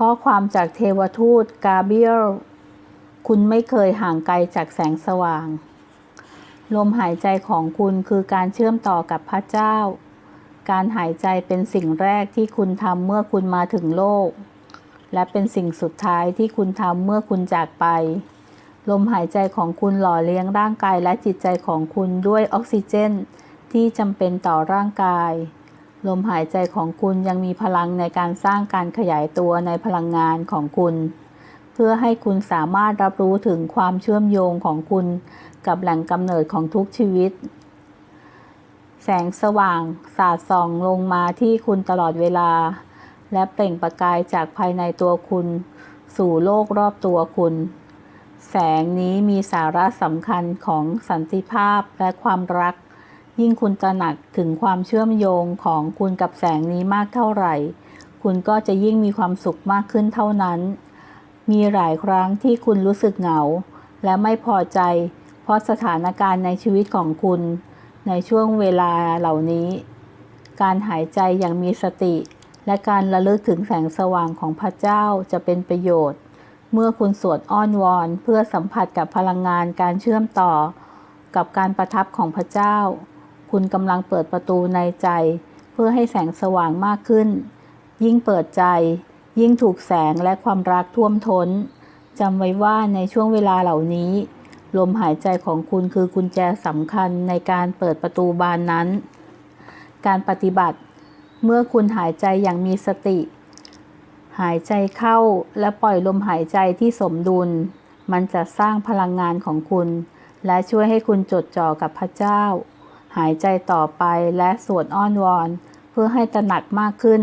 ข้อความจากเทวทูตกาเบียล คุณไม่เคยห่างไกลจากแสงสว่าง ลมหายใจของคุณคือการเชื่อมต่อกับพระเจ้า การหายใจเป็นสิ่งแรกที่คุณทำเมื่อคุณมาถึงโลก และเป็นสิ่งสุดท้ายที่คุณทำเมื่อคุณจากไป ลมหายใจของคุณหล่อเลี้ยงร่างกายและจิตใจของคุณด้วยออกซิเจน ที่จำเป็นต่อร่างกาย ลมหายใจของคุณยังมีพลังในการสร้างการขยายตัวในพลังงานของคุณ เพื่อให้คุณสามารถรับรู้ถึงความเชื่อมโยงของคุณ กับแหล่งกำเนิดของทุกชีวิต แสงสว่าง สาดส่องลงมาที่คุณตลอดเวลา และเปล่งประกายจากภายในตัวคุณ สู่โลกรอบตัวคุณ แสงนี้มีสาระสำคัญของสันติภาพและความรัก ยิ่งคุณตระหนักถึงความเชื่อมโยงของคุณกับแสงนี้มากเท่าไหร่ คุณก็จะยิ่งมีความสุขมากขึ้นเท่านั้น มีหลายครั้งที่คุณรู้สึกเหงา และไม่พอใจ เพราะสถานการณ์ในชีวิตของคุณ ในช่วงเวลาเหล่านี้ การหายใจอย่างมีสติ และการระลึกถึงแสงสว่างของพระเจ้าจะเป็นประโยชน์ เมื่อคุณสวดอ้อนวอนเพื่อสัมผัสกับพลังงานการเชื่อมต่อกับการประทับของพระเจ้า คุณกำลังเปิดประตูในใจ เพื่อให้แสงสว่างมากขึ้น ยิ่งเปิดใจ ยิ่งถูกแสงและความรักท่วมท้นจำไว้ว่าในช่วงเวลาเหล่านี้ ลมหายใจของคุณคือกุญแจสำคัญในการเปิดประตูบานนั้น การปฏิบัติ เมื่อคุณหายใจอย่างมีสติ หายใจเข้าและปล่อยลมหายใจที่สมดุล มันจะสร้างพลังงานของคุณ และช่วยให้คุณจดจ่อกับพระเจ้า หายใจต่อไปและสวดอ้อนวอน เพื่อให้ตระหนักมากขึ้น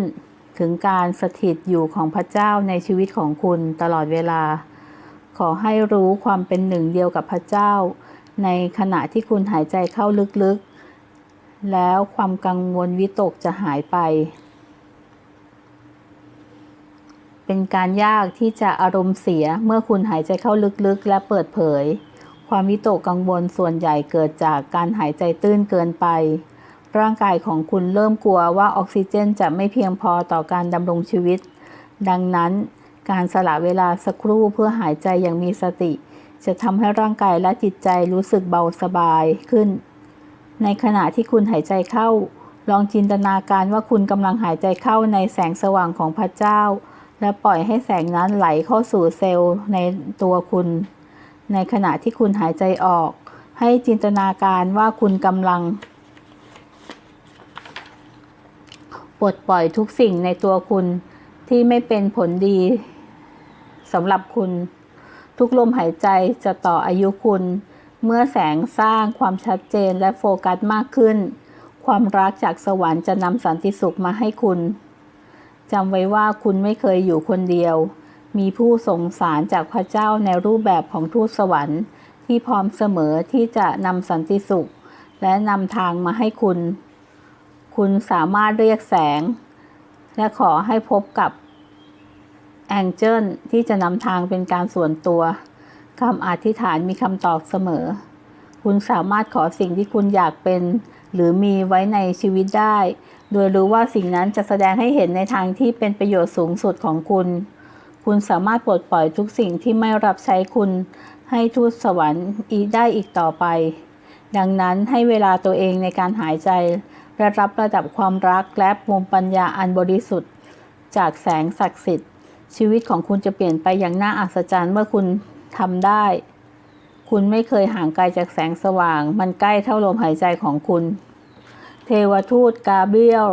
ถึงการสถิตอยู่ของพระเจ้าในชีวิตของคุณตลอดเวลา ขอให้รู้ความเป็นหนึ่งเดียวกับพระเจ้า ในขณะที่คุณหายใจเข้าลึกๆ แล้วความกังวลวิตกจะหายไป เป็นการยากที่จะอารมณ์เสียเมื่อคุณหายใจเข้าลึกๆ และเปิดเผย ความวิตกกังวลส่วนใหญ่เกิดจากการหายใจตื้นเกินไป ร่างกายของคุณเริ่มกลัวว่าออกซิเจนจะไม่เพียงพอต่อการดำรงชีวิต ดังนั้น การสละเวลาสักครู่เพื่อหายใจอย่างมีสติ จะทำให้ร่างกายและจิตใจรู้สึกเบาสบายขึ้น ในขณะที่คุณหายใจเข้า ลองจินตนาการว่าคุณกำลังหายใจเข้าในแสงสว่างของพระเจ้า และปล่อยให้แสงนั้นไหลเข้าสู่เซลล์ในตัวคุณ ในขณะที่คุณหายใจออก ให้จินตนาการว่าคุณกำลังปลดปล่อยทุกสิ่งในตัวคุณที่ไม่เป็นผลดีสำหรับคุณ ทุกลมหายใจจะต่ออายุคุณ เมื่อแสงสร้างความชัดเจนและโฟกัสมากขึ้น ความรักจากสวรรค์จะนำสันติสุขมาให้คุณจำไว้ว่าคุณไม่เคยอยู่คนเดียว มีผู้สงสารจากพระเจ้าในรูปแบบของทูตสวรรค์ ที่พร้อมเสมอที่จะนำสันติสุข และนำทางมาให้คุณ คุณสามารถเรียกแสง และขอให้พบกับแองเจิลที่จะนำทางเป็นการส่วนตัวคำอธิษฐานมีคำตอบเสมอ คุณสามารถขอสิ่งที่คุณอยากเป็น หรือมีไว้ในชีวิตได้ โดยรู้ว่าสิ่งนั้นจะแสดงให้เห็นในทางที่เป็นประโยชน์สูงสุดของคุณ คุณสามารถปลดปล่อยทุกสิ่งที่ไม่รับใช้คุณ ให้ทูตสวรรค์อีกได้อีกต่อไป ดังนั้นให้เวลาตัวเองในการหายใจและรับระดับความรักและมุมปัญญาอันบริสุทธิ์ จากแสงศักดิ์สิทธิ์ ชีวิตของคุณจะเปลี่ยนไปอย่างน่าอัศจรรย์เมื่อคุณทำได้ คุณไม่เคยห่างไกลจากแสงสว่าง มันใกล้เท่าลมหายใจของคุณ เทวทูตกาเบียล